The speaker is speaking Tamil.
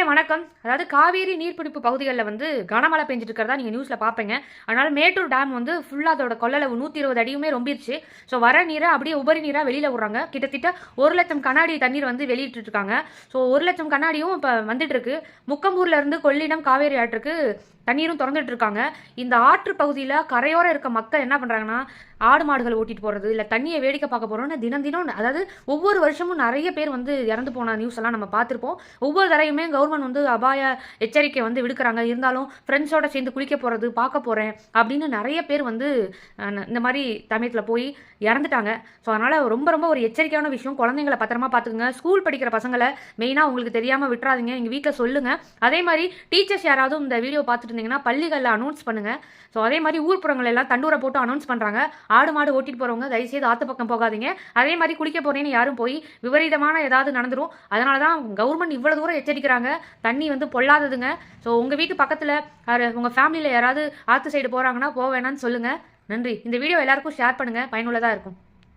மக்களே வணக்கம். அதாவது காவேரி நீர்பிடிப்பு பகுதிகளில் வந்து கனமழை பெஞ்சிட்டு இருக்கிறதா நீங்கள் நியூஸில் பார்ப்பீங்க அதனால் மேட்டூர் டேம் வந்து ஃபுல்லாக அதோட கொள்ளளவு நூற்றி இருபது அடியுமே ரொம்பிருச்சு. ஸோ வர நீரை அப்படியே உபரி நீராக வெளியில் விடுறாங்க. கிட்டத்தட்ட ஒரு லட்சம் கண்ணாடி தண்ணீர் வந்து வெளியிட்டு இருக்காங்க ஸோ ஒரு லட்சம் கண்ணாடியும் இப்போ வந்துட்டுருக்கு. முக்கம்பூர்லேருந்து முக்கம்பூர்ல இருந்து கொள்ளிடம் காவேரி ஆற்றுக்கு தண்ணீரும் திறந்துட்டு இருக்காங்க இந்த ஆற்று பகுதியில் கரையோரம் இருக்க மக்கள் என்ன பண்ணுறாங்கன்னா ஆடு மாடுகள் ஓட்டிட்டு போகிறது இல்லை தண்ணியை வேடிக்கை பார்க்க போகிறோம்னு தினம் தினம் அதாவது ஒவ்வொரு வருஷமும் நிறைய பேர் வந்து இறந்து போன நியூஸ் எல்லாம் நம்ம பார்த்துருப்போம். ஒவ்வொரு தடையுமே கவர்மெண்ட் வந்து அபாய எச்சரிக்கை வந்து விடுக்கிறாங்க. இருந்தாலும் ஃப்ரெண்ட்ஸோட சேர்ந்து குளிக்க போகிறது பார்க்க போகிறேன் அப்படின்னு நிறைய பேர் வந்து இந்த மாதிரி சமயத்தில் போய் இறந்துட்டாங்க. ஸோ அதனால் ரொம்ப ரொம்ப ஒரு எச்சரிக்கையான விஷயம். குழந்தைங்கள பத்திரமா பார்த்துக்குங்க. ஸ்கூல் படிக்கிற பசங்களை மெயினாக உங்களுக்கு தெரியாமல் விட்டுறாதீங்க. எங்கள் வீட்டில் சொல்லுங்கள் அதே மாதிரி டீச்சர்ஸ் யாராவது இந்த வீடியோ பார்த்துட்டு இருந்தீங்கன்னா பள்ளிகளில் அனௌன்ஸ் பண்ணுங்கள் ஸோ அதே மாதிரி ஊர்ப்புறங்கள் எல்லாம் தண்டூரை போட்டு அனௌன்ஸ் பண்ணுறாங்க ஆடு மாடு ஓட்டிட்டு போகிறவங்க தயவுசெய்து ஆத்து பக்கம் போகாதீங்க. அதே மாதிரி குளிக்க போகிறேன்னு யாரும் போய் விபரீதமான ஏதாவது நடந்துடும் அதனால தான் கவர்மெண்ட் இவ்வளோ தூரம் எச்சரிக்கிறாங்க. தண்ணி வந்து பொல்லாததுங்க. ஸோ உங்கள் வீட்டு பக்கத்தில் உங்கள் ஃபேமிலியில் யாராவது ஆற்று சைடு போகிறாங்கன்னா போக வேணாம்னு சொல்லுங்கள் நன்றி. இந்த வீடியோ எல்லாருக்கும் ஷேர் பண்ணுங்கள் பயனுள்ளதாக இருக்கும்.